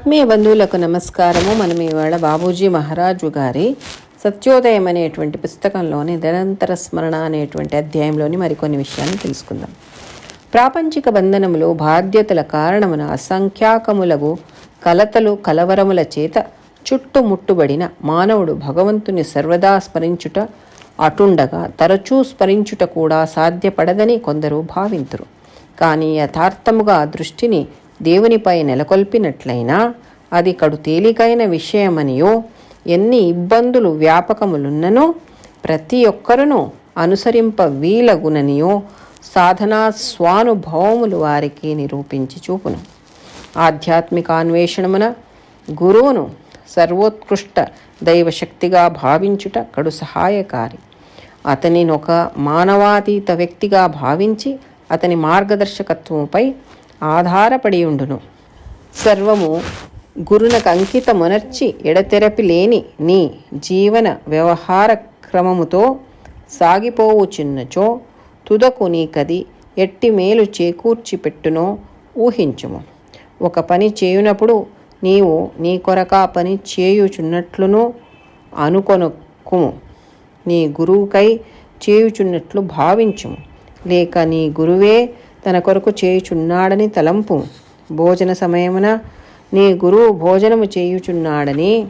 ఆత్మీయ బంధువులకు నమస్కారము. మనం ఇవాళ బాబూజీ మహారాజు గారి సత్యోదయం అనేటువంటి పుస్తకంలోని నిరంతర స్మరణ అనేటువంటి అధ్యాయంలోని మరికొన్ని విషయాన్ని తెలుసుకుందాం. ప్రాపంచిక బంధనములు బాధ్యతల కారణమున అసంఖ్యాకములగు కలతలు కలవరముల చేత చుట్టుముట్టుబడిన మానవుడు భగవంతుని సర్వదా స్మరించుట అటుండగా తరచూ స్మరించుట కూడా సాధ్యపడదని కొందరు భావింతురు. కానీ యథార్థముగా దృష్టిని దేవునిపై నెలకొల్పినట్లయినా అది కడు తేలికైన విషయమనియో ఎన్ని ఇబ్బందులు వ్యాపకములున్ననో ప్రతి ఒక్కరును అనుసరింప వీలగుననియో సాధనా స్వానుభవములు వారికి నిరూపించి చూపును. ఆధ్యాత్మిక అన్వేషణమున గురువును సర్వోత్కృష్ట దైవశక్తిగా భావించుట కడు సహాయకారి. అతనినొక మానవాతీత వ్యక్తిగా భావించి అతని మార్గదర్శకత్వంపై ఆధారపడి ఉండును. సర్వము గురునకు అంకితమునర్చి ఎడతెరపి లేని నీ జీవన వ్యవహార క్రమముతో సాగిపోవుచున్నచో తుదకు నీకది ఎట్టి మేలు చేకూర్చి పెట్టునో ఊహించుము. ఒక పని చేయునప్పుడు నీవు నీ కొరకా పని చేయుచున్నట్లును అనుకొనుకుము నీ గురువుకై చేయుచున్నట్లు భావించుము. లేక నీ గురువే తన కొరకు చేయుచున్నాడని తలంపు. భోజన సమయమున నీ గురువు భోజనము చేయుచున్నాడని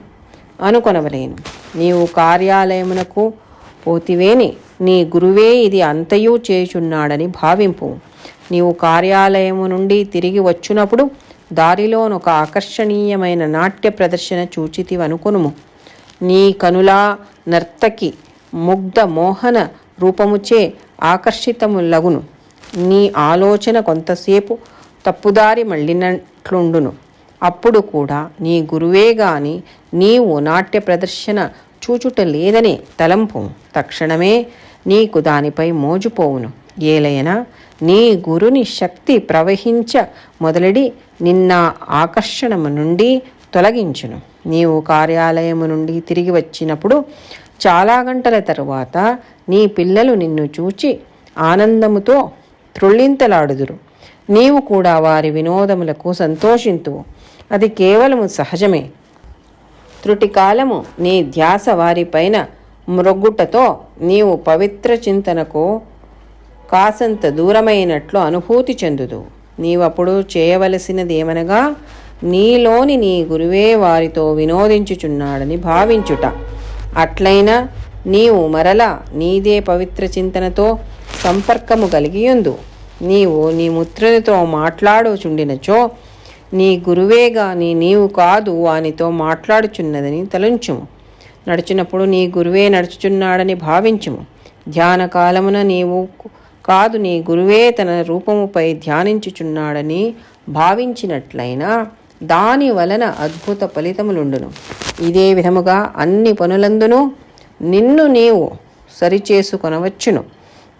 అనుకొనవలేను. నీవు కార్యాలయమునకు పోతివేని నీ గురువే ఇది అంతయు చేయుచున్నాడని భావింపు. నీవు కార్యాలయము నుండి తిరిగి వచ్చినప్పుడు దారిలోనొక ఆకర్షణీయమైన నాట్య ప్రదర్శన చూచితివనుకొనుము. నీ కనులా నర్తకి ముగ్ధ మోహన రూపముచే ఆకర్షితములగును నీ ఆలోచన కొంతసేపు తప్పుదారి మళ్ళినట్లుండును. అప్పుడు కూడా నీ గురువే గాని నీవు నాట్య ప్రదర్శన చూచుట లేదని తలంపు తక్షణమే నీకు దానిపై మోజుపోవును. ఏలైనా నీ గురుని శక్తి ప్రవహించ మొదలడి నిన్న ఆకర్షణము నుండి తొలగించును. నీవు కార్యాలయము నుండి తిరిగి వచ్చినప్పుడు చాలా గంటల తరువాత నీ పిల్లలు నిన్ను చూచి ఆనందముతో త్రుళ్ళింతలాడుదురు. నీవు కూడా వారి వినోదములకు సంతోషింతువు. అది కేవలము సహజమే. త్రుటికాలము నీ ధ్యాస వారిపైన మ్రొగ్గుటతో నీవు పవిత్ర చింతనకు కాసంత దూరమైనట్లు అనుభూతి చెందుదు. నీవప్పుడు చేయవలసినదేమనగా నీలోని నీ గురువే వారితో వినోదించుచున్నాడని భావించుట. అట్లయినా నీవు మరల నీదే పవిత్ర చింతనతో సంపర్కము కలిగియుందు నీవు నీ మిత్రునితో మాట్లాడుచుండినచో నీ గురువే గాని నీవు కాదు వానితో మాట్లాడుచున్నదని తలంచుము. నడుచునప్పుడు నీ గురువే నడుచుచున్నాడని భావించుము. ధ్యాన కాలమున నీవు కాదు నీ గురువే తన రూపముపై ధ్యానించుచున్నాడని భావించినట్లయినా దాని వలన అద్భుత ఫలితములుండును. ఇదే విధముగా అన్ని పనులందునూ నిన్ను నీవు సరిచేసుకొనవచ్చును.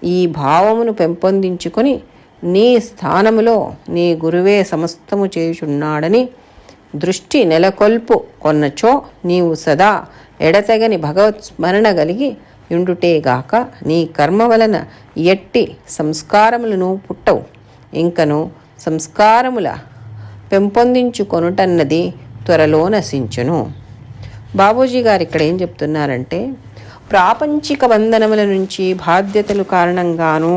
ఈ భావమును పెంపొందించుకొని నీ స్థానములో నీ గురువే సమస్తము చేయుచున్నాడని దృష్టి నెలకొల్పు కొన్నచో నీవు సదా ఎడతెగని భగవత్ స్మరణ కలిగి ఇండుటేగాక నీ కర్మ వలన ఎట్టి సంస్కారములను పుట్టవు. ఇంకను సంస్కారముల పెంపొందించుకొనుటన్నది త్వరలో నశించును. బాబూజీ గారు ఇక్కడ ఏం చెప్తున్నారంటే ప్రాపంచిక బంధనముల నుంచి బాధ్యతలు కారణంగాను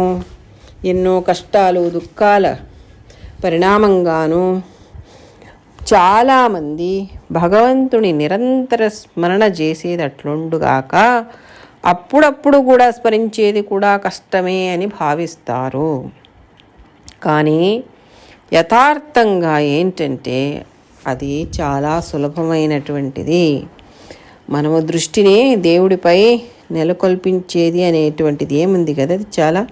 ఎన్నో కష్టాలు దుఃఖాల పరిణామంగాను చాలామంది భగవంతుని నిరంతర స్మరణ చేసేటట్లుండుగాక అప్పుడప్పుడు కూడా స్మరించేది కూడా కష్టమే అని భావిస్తారు. కానీ యథార్థంగా ఏంటంటే అది చాలా సులభమైనటువంటిది. మనము దృష్టిని దేవుడిపై నెలకొల్పించేది అనేటువంటిది ఏముంది కదా? అది చాలా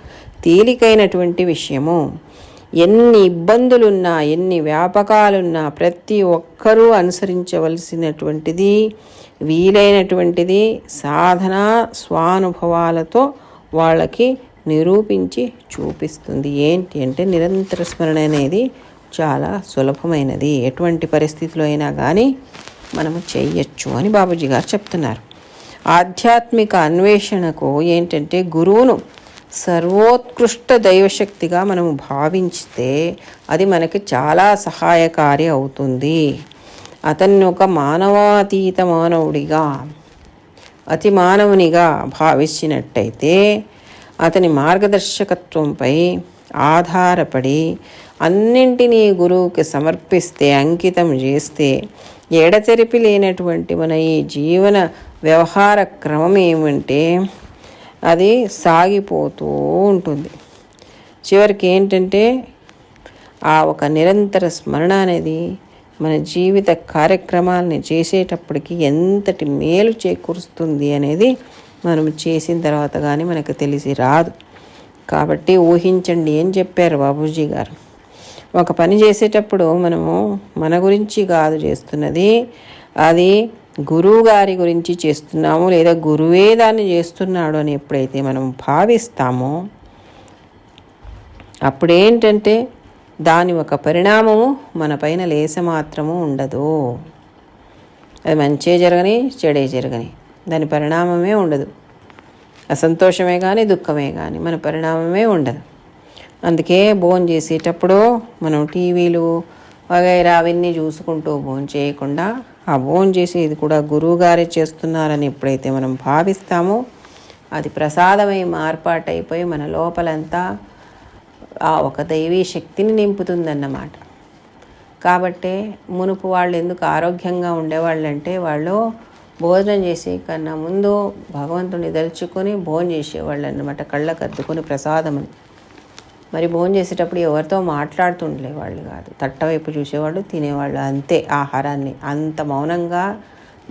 తేలికైనటువంటి విషయము. ఎన్ని ఇబ్బందులున్నా ఎన్ని వ్యాపకాలున్నా ప్రతి ఒక్కరూ అనుసరించవలసినటువంటిది వీలైనటువంటిది సాధన స్వానుభవాలతో వాళ్ళకి నిరూపించి చూపిస్తుంది. ఏంటి అంటే నిరంతర స్మరణ అనేది చాలా సులభమైనది. ఎటువంటి పరిస్థితిలో అయినా కానీ మనము చేయొచ్చు అని బాబూజీ గారు చెప్తున్నారు. ఆధ్యాత్మిక అన్వేషణకు ఏంటంటే గురువును సర్వోత్కృష్ట దైవశక్తిగా మనము భావించితే అది మనకి చాలా సహాయకారి అవుతుంది. అతన్ని ఒక మానవాతీత మానవుడిగా అతి మానవునిగా భావించినట్టయితే అతని మార్గదర్శకత్వంపై ఆధారపడి అన్నింటినీ గురువుకి సమర్పిస్తే అంకితం చేస్తే ఎడతెరిపి లేనటువంటి మన ఈ జీవన వ్యవహార క్రమం ఏమంటే అది సాగిపోతూ ఉంటుంది. చివరికి ఏంటంటే ఆ ఒక నిరంతర స్మరణ అనేది మన జీవిత కార్యక్రమాలని చేసేటప్పటికి ఎంతటి మేలు చేకూరుస్తుంది అనేది మనం చేసిన తర్వాత కానీ మనకు తెలిసి రాదు. కాబట్టి ఊహించండి ఏం చెప్పారు బాబూజీ గారు? ఒక పని చేసేటప్పుడు మనము మన గురించి కాదు చేస్తున్నది అది గురువు గారి గురించి చేస్తున్నాము లేదా గురువే దాన్ని చేస్తున్నాడు అని ఎప్పుడైతే మనం భావిస్తామో అప్పుడేంటంటే దాని ఒక పరిణామము మన పైన లేస మాత్రము ఉండదు. అది మంచే జరగని చెడే జరగని. దాని పరిణామమే ఉండదు. అసంతోషమే కానీ దుఃఖమే కానీ మన పరిణామమే ఉండదు. అందుకే భోజనం చేసేటప్పుడు మనం టీవీలు వగైరా అవన్నీ చూసుకుంటూ భోజనం చేయకుండా ఆ భోజనం చేసేది కూడా గురువుగారే చేస్తున్నారని ఎప్పుడైతే మనం భావిస్తామో అది ప్రసాదమై మార్పాటైపోయి మన లోపలంతా ఆ ఒక దైవీ శక్తిని నింపుతుందన్నమాట. కాబట్టే మునుపు వాళ్ళు ఎందుకు ఆరోగ్యంగా ఉండేవాళ్ళంటే వాళ్ళు భోజనం చేసే కన్నా ముందు భగవంతుని దలుచుకొని భోజనం చేసేవాళ్ళు అన్నమాట కళ్ళకద్దుకొని ప్రసాదం అని మరి భోజనం చేసేటప్పుడు ఎవరితో మాట్లాడుతుండలే వాళ్ళు కాదు. తట్టవైపు చూసేవాళ్ళు తినేవాళ్ళు అంతే ఆహారాన్ని. అంత మౌనంగా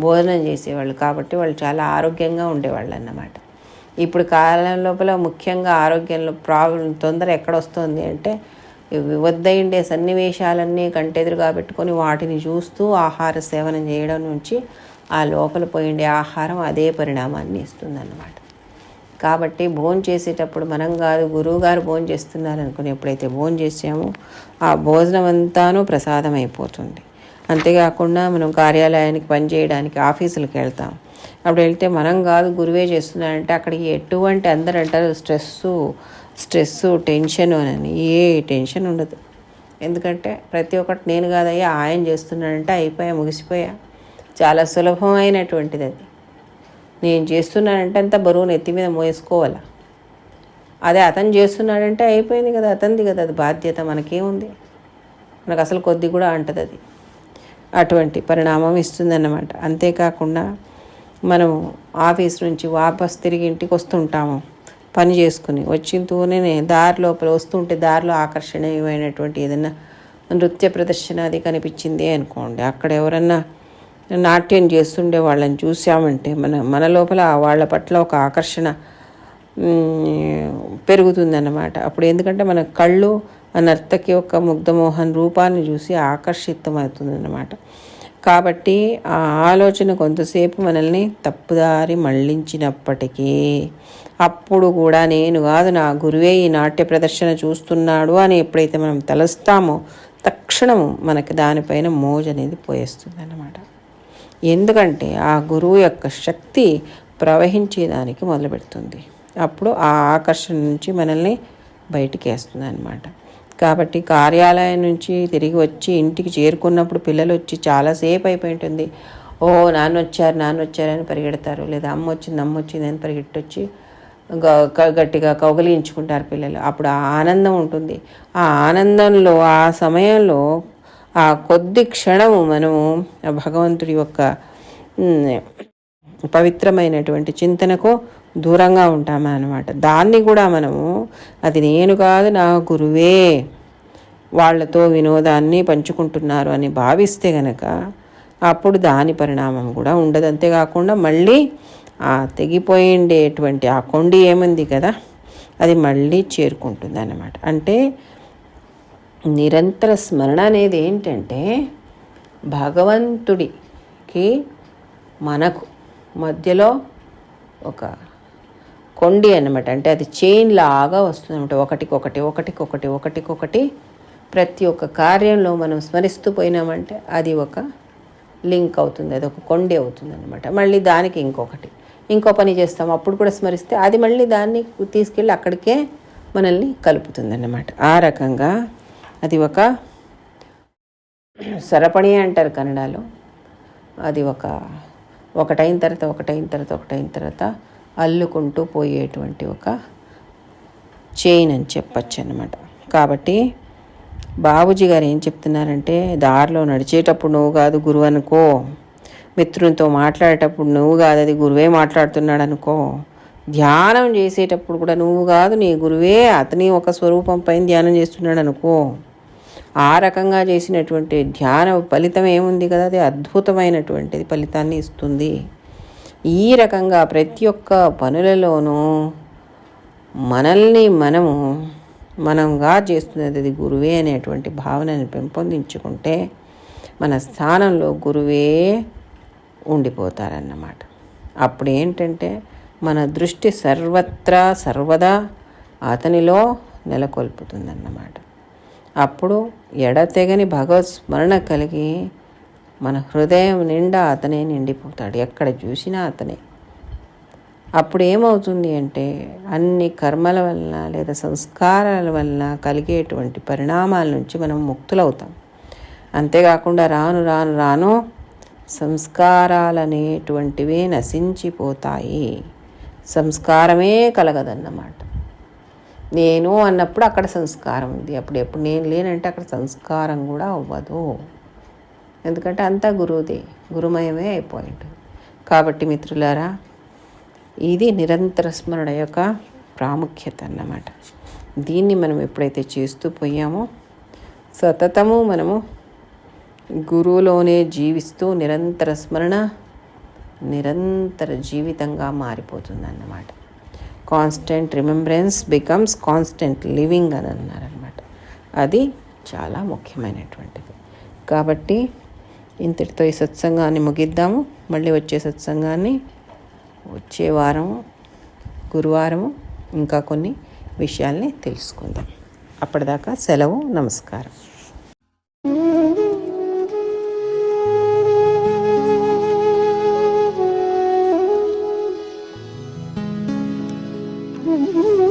భోజనం చేసేవాళ్ళు కాబట్టి వాళ్ళు చాలా ఆరోగ్యంగా ఉండేవాళ్ళు అన్నమాట. ఇప్పుడు కాలం లోపల ముఖ్యంగా ఆరోగ్యంలో ప్రాబ్లం తొందర ఎక్కడ వస్తుంది అంటే వద్దయిండే సన్నివేశాలన్నీ కంటెదురుగా పెట్టుకొని వాటిని చూస్తూ ఆహార సేవనం చేయడం నుంచి ఆ లోపల పోయిండే ఆహారం అదే పరిణామాన్ని ఇస్తుందన్నమాట. కాబట్టి భోజనం చేసేటప్పుడు మనం కాదు గురువుగారు భోజనం చేస్తున్నారు అనుకుని ఎప్పుడైతే భోజనం చేసామో ఆ భోజనం అంతాను ప్రసాదం అయిపోతుంది. అంతేకాకుండా మనం కార్యాలయానికి పనిచేయడానికి ఆఫీసులకు వెళ్తాం. అప్పుడు వెళ్తే మనం కాదు గురువే చేస్తున్నారంటే అక్కడికి ఎటువంటి అందరు అంటారు స్ట్రెస్ స్ట్రెస్ టెన్షన్ అని. ఏ టెన్షన్ ఉండదు. ఎందుకంటే ప్రతి ఒక్కటి నేను కాదయ్యా ఆయన చేస్తున్నాడంటే అయిపోయా ముగిసిపోయా. చాలా సులభమైనటువంటిది అది. నేను చేస్తున్నానంటే అంత బరువు నెత్తి మీద మోసుకోవాలా అదే అతను చేస్తున్నాడంటే అయిపోయింది కదా అతనిది కదా అది బాధ్యత మనకేముంది? మనకు అసలు కొద్ది కూడా అంటది అది అటువంటి పరిణామం ఇస్తుందన్నమాట. అంతేకాకుండా మనం ఆఫీస్ నుంచి వాపస్ తిరిగి ఇంటికి వస్తుంటాము పని చేసుకుని. వచ్చినతోనే దారి లోపల వస్తుంటే దారిలో ఆకర్షణీయమైనటువంటి ఏదైనా నృత్య ప్రదర్శన అది కనిపించింది అనుకోండి. అక్కడ ఎవరన్నా నాట్యం చేస్తుండే వాళ్ళని చూసామంటే మన మన లోపల వాళ్ళ పట్ల ఒక ఆకర్షణ పెరుగుతుందన్నమాట. అప్పుడు ఎందుకంటే మన కళ్ళు ఆ నర్తకి యొక్క ముగ్ధమోహన్ రూపాన్ని చూసి ఆకర్షితమవుతుందన్నమాట. కాబట్టి ఆ ఆలోచన కొంతసేపు మనల్ని తప్పుదారి మళ్ళించినప్పటికీ అప్పుడు కూడా నేను కాదు నా గురువే ఈ నాట్య ప్రదర్శన చూస్తున్నాడు అని ఎప్పుడైతే మనం తలుస్తామో తక్షణము మనకి దానిపైన మోజు అనేది పోయేస్తుంది అన్నమాట ఎందుకంటే ఆ గురువు యొక్క శక్తి ప్రవహించేదానికి మొదలుపెడుతుంది. అప్పుడు ఆ ఆకర్షణ నుంచి మనల్ని బయటికి వేస్తుంది అనమాట కాబట్టి కార్యాలయం నుంచి తిరిగి వచ్చి ఇంటికి చేరుకున్నప్పుడు పిల్లలు వచ్చి చాలాసేపు అయిపోయి ఉంటుంది. ఓ నాన్న వచ్చారు నాన్న వచ్చారని పరిగెడతారు. లేదా అమ్మ వచ్చింది అమ్మ వచ్చింది అని పరిగెట్టొచ్చి గట్టిగా కౌగలించుకుంటారు పిల్లలు. అప్పుడు ఆ ఆనందం ఉంటుంది. ఆ ఆనందంలో ఆ సమయంలో ఆ కొద్ది క్షణము మనము భగవంతుడి యొక్క పవిత్రమైనటువంటి చింతనకు దూరంగా ఉంటాము అనమాట దాన్ని కూడా మనము అది నేను కాదు నా గురువే వాళ్ళతో వినోదాన్ని పంచుకుంటున్నారు అని భావిస్తే గనక అప్పుడు దాని పరిణామం కూడా ఉండదు. అంతేకాకుండా మళ్ళీ ఆ తెగిపోయిండేటువంటి ఆ కొండి ఏముంది కదా అది మళ్ళీ చేరుకుంటుంది అన్నమాట. అంటే నిరంతర స్మరణ అనేది ఏంటంటే భగవంతుడికి మనకు మధ్యలో ఒక కొండి అనమాట అంటే అది చైన్ లాగా వస్తుందన్నమాట ఒకటికొకటి ఒకటికొకటి ఒకటికొకటి. ప్రతి ఒక్క కార్యంలో మనం స్మరిస్తూ పోయినామంటే అది ఒక లింక్ అవుతుంది. అది ఒక కొండి అవుతుంది అనమాట మళ్ళీ దానికి ఇంకొకటి. ఇంకో పని చేస్తాం. అప్పుడు కూడా స్మరిస్తే అది మళ్ళీ దాన్ని తీసుకెళ్ళి అక్కడికే మనల్ని కలుపుతుంది అన్నమాట. ఆ రకంగా అది ఒక సరపణి అంటారు కన్నడలో. అది ఒక ఒకటైన తర్వాత ఒకటైన తర్వాత ఒకటైన తర్వాత అల్లుకుంటూ పోయేటువంటి ఒక చైన్ అని చెప్పచ్చు అనమాట కాబట్టి బాబుజీ గారు ఏం చెప్తున్నారంటే దారిలో నడిచేటప్పుడు నువ్వు కాదు గురువు అనుకో మిత్రునితో మాట్లాడేటప్పుడు నువ్వు కాదు అది గురువే మాట్లాడుతున్నాడు అనుకో ధ్యానం చేసేటప్పుడు కూడా నువ్వు కాదు నీ గురువే అతని ఒక స్వరూపం పైన ధ్యానం చేస్తున్నాడు అనుకో ఆ రకంగా చేసినటువంటి ధ్యాన ఫలితం ఏముంది కదా? అది అద్భుతమైనటువంటిది ఫలితాన్ని ఇస్తుంది. ఈ రకంగా ప్రతి ఒక్క పనులలోనూ మనల్ని మనము మనంగా చేస్తున్నది అది గురువే అనేటువంటి భావనని పెంపొందించుకుంటే మన స్థానంలో గురువే ఉండిపోతారన్నమాట. అప్పుడు ఏంటంటే మన దృష్టి సర్వత్రా సర్వదా అతనిలో నెలకొల్పుతుందన్నమాట. అప్పుడు ఎడతెగని భగవత్ స్మరణ కలిగి మన హృదయం నిండా అతనే నిండిపోతాడు. ఎక్కడ చూసినా అతనే. అప్పుడు ఏమవుతుంది అంటే అన్ని కర్మల వలన లేదా సంస్కారాల వలన కలిగేటువంటి పరిణామాల నుంచి మనం ముక్తులవుతాం. అంతేకాకుండా రాను రాను రాను సంస్కారాలనేటువంటివే నశించిపోతాయి. సంస్కారమే కలగదన్నమాట. నేను అన్నప్పుడు అక్కడ సంస్కారం ఉంది. అప్పుడు ఎప్పుడు నేను లేనంటే అక్కడ సంస్కారం కూడా అవ్వదు. ఎందుకంటే అంతా గురువుదే. గురుమయమే అయిపోయింది కాబట్టి మిత్రులారా ఇది నిరంతర స్మరణ యొక్క ప్రాముఖ్యత అన్నమాట. దీన్ని మనం ఎప్పుడైతే చేస్తూ పోయామో సతతము మనము గురువులోనే జీవిస్తూ నిరంతర స్మరణ నిరంతర జీవితంగా మారిపోతుందన్నమాట. Constant remembrance becomes constant living అని అన్నారనమాట అది చాలా ముఖ్యమైనటువంటిది. కాబట్టి ఇంతటితో ఈ సత్సంగాన్ని ముగిద్దాము. మళ్ళీ వచ్చే సత్సంగాన్ని వచ్చే వారము గురువారము ఇంకా కొన్ని విషయాల్ని తెలుసుకుందాం. అప్పటిదాకా సెలవు నమస్కారం. Mm-hmm.